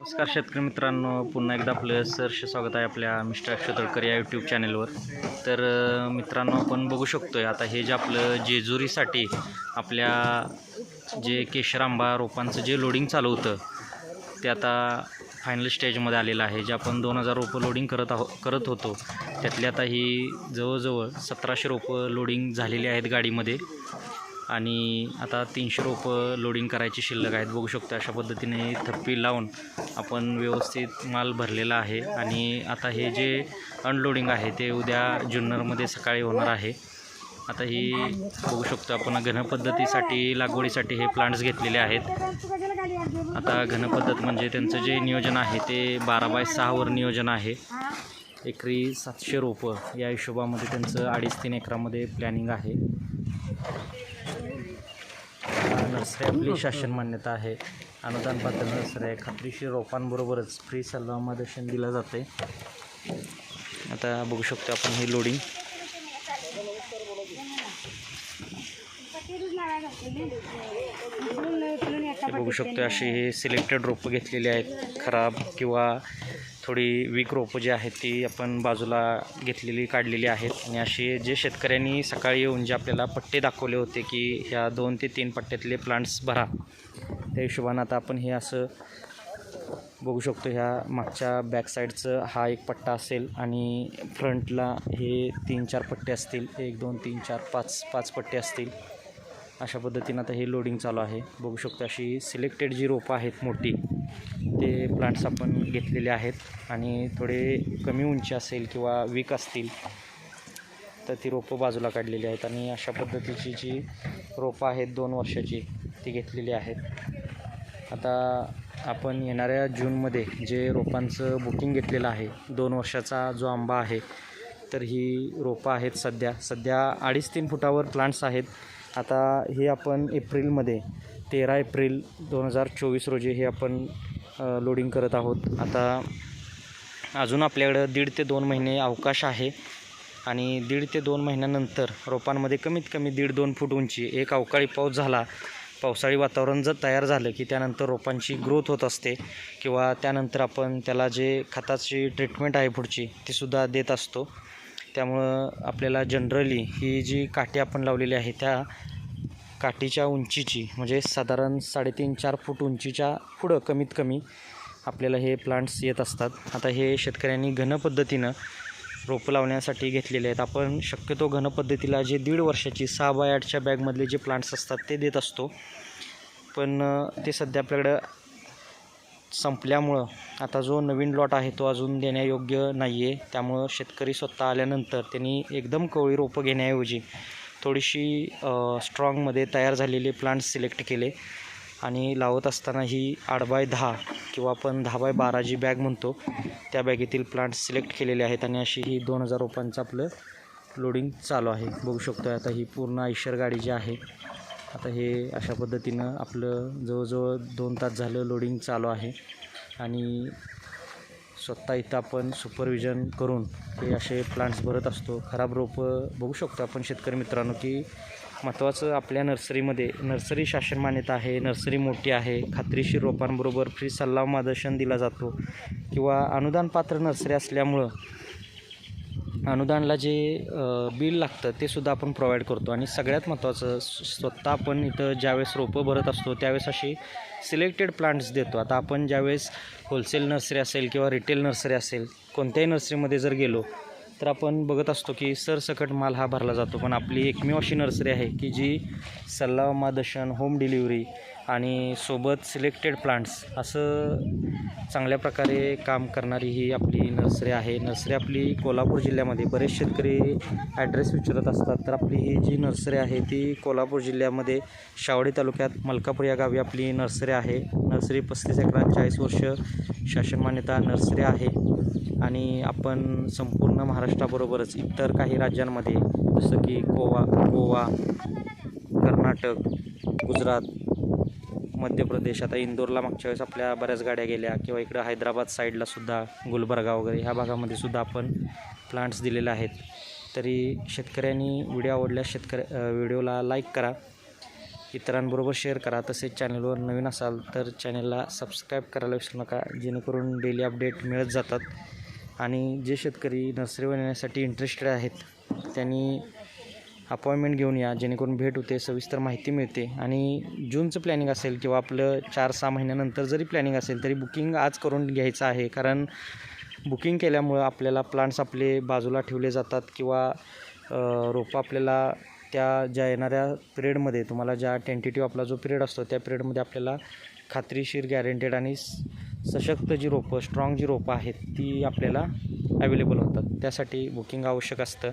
नमस्कार शेतकरी मित्रांनो पुन्हा एकदा आपलं सहर्ष स्वागत आहे आपल्या मिस्टर अक्षय तळकर या यूट्यूब चॅनलवर तर मित्रांनो आपण बघू शकतो आहे आता हे जे आपलं जेजुरीसाठी आपल्या जे केशर आंबा रोपांचं जे लोडिंग चालू होतं ते आता फायनल स्टेजमध्ये आलेलं आहे. जे आपण दोन हजार रोपं लोडिंग करत आहो करत होतो त्यातली आता ही जवळजवळ सतराशे रोपं लोडिंग झालेली आहेत गाडीमध्ये. आणि आता तीनशे रोपं लोडिंग करायची शिल्लक आहेत. बघू शकतो अशा पद्धतीने थप्पी लावून आपण व्यवस्थित माल भरलेला आहे. आणि आता हे जे अनलोडिंग आहे ते उद्या जुन्नरमध्ये सकाळी होणार आहे. आता ही बघू शकतो आपण घन पद्धतीसाठी लागवडीसाठी हे प्लांट्स घेतलेले आहेत. आता घन पद्धत म्हणजे त्यांचं जे नियोजन आहे ते बारा बाय सहावर नियोजन आहे. एकरी सातशे रोपं या हिशोबामध्ये त्यांचं अडीच तीन एकरामध्ये प्लॅनिंग आहे. नर्सरी आपली शासन मान्यता आहे. अनुदान पात्र नर्सरी आहे. खात्रीशीर रोपांबरोबरच फ्री सल्लामदर्शन दिलं जाते आता बघू शकतो आपण हे लोडिंग बघू शकतो अशी हे सिलेक्टेड रोपं घेतलेली आहेत. खराब किंवा थोडी वीक रोपं जी आहेत ती आपण बाजूला घेतलेली काढलेली आहेत. आणि असे जे शेतकऱ्यांनी सकाळी येऊन जे आपल्याला पट्टे दाखवले होते की ह्या दोन ते तीन पट्ट्यातले प्लांट्स भरा त्या हिशोबानं आता आपण हे असं बघू शकतो ह्या मागच्या बॅक साईडचं हा एक पट्टा असेल आणि फ्रंटला हे तीन चार पट्टे असतील एक दोन तीन चार पाच पाच पट्टे असतील. अशा पद्धतीनं आता हे लोडिंग चालू आहे. बघू शकतो अशी सिलेक्टेड जी रोपं आहेत मोठी ते प्लांट्स आपण घेतलेले आहेत. आणि थोडे कमी उंची असेल किंवा वीक असतील तर ती रोपं बाजूला काढलेली आहेत. आणि अशा पद्धतीची जी रोपं आहेत दोन वर्षाची ती घेतलेली आहेत. आता आपण येणाऱ्या जूनमध्ये जे रोपांचं बुकिंग घेतलेलं आहे दोन वर्षाचा जो आंबा आहे तर ही रोपं आहेत सध्या. सध्या अडीच तीन फुटावर प्लांट्स आहेत. आता हे आपण एप्रिलमध्ये तेरा एप्रिल दोन हजार चोवीस रोजी हे आपण लोडिंग करत आहोत. आता अजून आपल्याकडं दीड ते दोन महिने अवकाश आहे आणि दीड ते दोन महिन्यानंतर रोपांमध्ये कमीत कमी दीड दोन फूट उंची एक अवकाळी पाऊस झाला पावसाळी वातावरण जर तयार झालं की त्यानंतर रोपांची ग्रोथ होत असते किंवा त्यानंतर आपण त्याला जे खताची ट्रीटमेंट आहे पुढची तीसुद्धा देत असतो. त्यामुळं आपल्याला जनरली ही जी काठी आपण लावलेली आहे त्या काठीच्या उंचीची म्हणजे साधारण साडेतीन चार फूट उंचीच्या पुढं कमीत कमी आपल्याला हे प्लांट्स येत असतात. आता हे शेतकऱ्यांनी घन पद्धतीनं रोपं लावण्यासाठी घेतलेले आहेत. आपण शक्यतो घन पद्धतीला जे दीड वर्षाची सहा बाय आठच्या बॅगमधले जे प्लांट्स असतात ते देत असतो. पण ते सध्या आपल्याकडं संपल्यामुळं आता जो नवीन लॉट आहे तो अजून देण्यायोग्य नाही आहे त्यामुळं शेतकरी स्वतः आल्यानंतर त्यांनी एकदम कवळी रोपं घेण्याऐवजी थोडीशी स्ट्रॉंगमध्ये तयार झालेले प्लांट्स सिलेक्ट केले. आणि लावत असताना ही आठ बाय दहा किंवा आपण दहा बाय बारा जी बॅग म्हणतो त्या बॅगेतील प्लांट्स सिलेक्ट केलेले आहेत. आणि अशी ही दोन हजार रोपांचं आपलं लोडिंग चालू आहे. बघू शकतो आता ही पूर्ण आयशर गाडी जी आहे आता हे अशा पद्धतीनं आपलं जवळजवळ दोन तास झालं लोडिंग चालू आहे. आणि स्वतः इथं आपण सुपरविजन करून हे असे प्लांट्स भरत असतो. खराब रोपं बघू शकतो आपण शेतकरी मित्रांनो की महत्त्वाचं आपल्या नर्सरीमध्ये नर्सरी शासन मान्यता आहे नर्सरी मोठी आहे खात्रीशीर रोपांबरोबर फ्री सल्ला मार्गदर्शन दिला जातो. किंवा अनुदान पात्र नर्सरी असल्यामुळं अनुदानला जे बिल लागतं ते सुद्धा आपण प्रोव्हाइड करतो. आणि सगळ्यात महत्त्वाचं स्वतः आपण इथं ज्यावेळेस रोपं भरत असतो त्यावेळेस अशी सिलेक्टेड प्लांट्स देतो. आता आपण ज्यावेळेस होलसेल नर्सरी असेल किंवा रिटेल नर्सरी असेल कोणत्याही नर्सरीमध्ये जर गेलो तर आपण बघत असतो की सरसकट माल हा भरला जातो. पण आपली एकमेव अशी नर्सरी आहे की जी सल्ला मार्गदर्शन होम डिलिव्हरी आणि सोबत सिलेक्टेड प्लांट्स असं चांगल्या प्रकारे काम करणारी ही आपली नर्सरी आहे. नर्सरी आपली कोल्हापूर जिल्ह्यामध्ये बरेच शेतकरी ॲड्रेस विचारत असतात. तर आपली ही जी नर्सरी आहे ती कोल्हापूर जिल्ह्यामध्ये शावडी तालुक्यात मलकापूर या गावी आपली नर्सरी आहे. नर्सरी पस्तीस एकरात चाळीस वर्ष शासन मान्यता नर्सरी आहे. आणि आपण संपूर्ण महाराष्ट्राबरोबरच इतर काही राज्यांमध्ये जसं की गोवा गोवा कर्नाटक गुजरात मध्य प्रदेश आता इंदोरला मागच्या वेळेस आपल्या बऱ्याच गाड्या गेल्या किंवा इकडं हैदराबाद साईडला सुद्धा गुलबर्गा वगैरे ह्या भागामध्ये सुद्धा आपण प्लांट्स दिलेले आहेत. तरी शेतकऱ्यांनी व्हिडिओ आवडल्यास शेतकऱ्या व्हिडिओला लाईक करा. इतरांबरोबर शेअर करा. तसेच चॅनलवर नवीन असाल तर चॅनलला सबस्क्राईब करायला विसरू नका. जेणेकरून डेली अपडेट मिळत जातात. आणि जे शेतकरी नर्सरी बनवण्यासाठी इंटरेस्टेड आहेत त्यांनी अपॉइंटमेंट घेऊन या जेणेकरून भेट होते सविस्तर माहिती मिळते. आणि जूनचं प्लॅनिंग असेल किंवा आपलं चार सहा महिन्यानंतर जरी प्लॅनिंग असेल तरी बुकिंग आज करून घ्यायचं आहे. कारण बुकिंग केल्यामुळं आपल्याला प्लांट्स आपले बाजूला ठेवले जातात किंवा रोपं आपल्याला त्या ज्या येणाऱ्या पिरियडमध्ये तुम्हाला ज्या टेंटेटिव्ह आपला जो पिरियड असतो त्या पिरियडमध्ये आपल्याला खात्रीशीर गॅरंटेड आणि सशक्त जी रोपं स्ट्रॉंग जी रोपं आहेत ती आपल्याला अवेलेबल होतात. त्यासाठी बुकिंग आवश्यक असतं.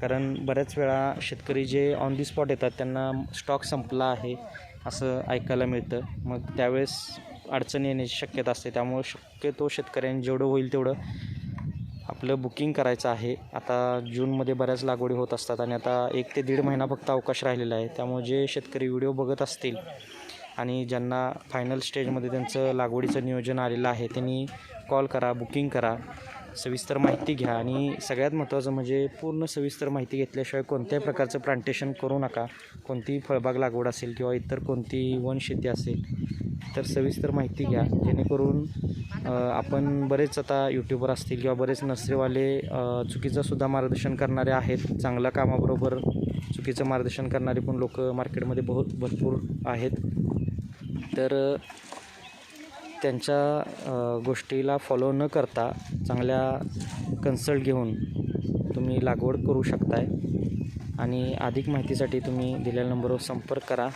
कारण बऱ्याच वेळा शेतकरी जे ऑन दी स्पॉट येतात त्यांना स्टॉक संपला आहे असं ऐकायला मिळतं. मग त्यावेळेस अडचण येण्याची शक्यता असते. त्यामुळे शक्यतो शेतकऱ्यांनी जेवढं होईल तेवढं आपलं बुकिंग करायचं आहे. आता जूनमध्ये बऱ्याच लागवडी होत असतात आणि आता एक ते दीड महिना फक्त अवकाश राहिलेला आहे. त्यामुळे जे शेतकरी व्हिडिओ बघत असतील आणि ज्यांना फायनल स्टेजमध्ये त्यांचं लागवडीचं नियोजन आलेलं आहे त्यांनी कॉल करा बुकिंग करा सविस्तर माहिती घ्या. आणि सगळ्यात महत्त्वाचं म्हणजे पूर्ण सविस्तर माहिती घेतल्याशिवाय कोणत्याही प्रकारचं प्लांटेशन करू नका. कोणतीही फळबाग लागवड असेल किंवा इतर कोणतीही वनशेती असेल तर सविस्तर माहिती घ्या. जेणेकरून आपण बरेच आता यूट्यूबर असतील किंवा बरेच नर्सरीवाले चुकीचंसुद्धा चुकीचं सुद्धा मार्गदर्शन करणारे आहेत. चांगल्या कामाबरोबर चुकीचं मार्गदर्शन करणारे पण लोक मार्केटमध्ये बहुत भरपूर आहेत. तर त्यांच्या गोष्टीला फॉलो न करता चांगल्या कन्सल्ट घेऊन तुम्ही लागवड करू शकताय. आणि अधिक माहितीसाठी तुम्ही दिलेल्या नंबरवर संपर्क करा.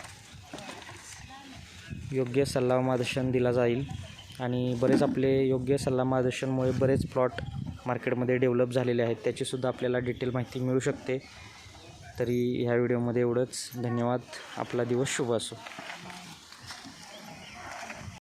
योग्य सल्ला मार्गदर्शन दिला जाईल. आणि बरेच आपले योग्य सल्ला मार्गदर्शनमुळे बरेच प्लॉट मार्केटमध्ये डेव्हलप झालेले आहेत. त्याचीसुद्धा आपल्याला डिटेल माहिती मिळू शकते. तरी ह्या व्हिडिओमध्ये एवढंच. धन्यवाद. आपला दिवस शुभ असो.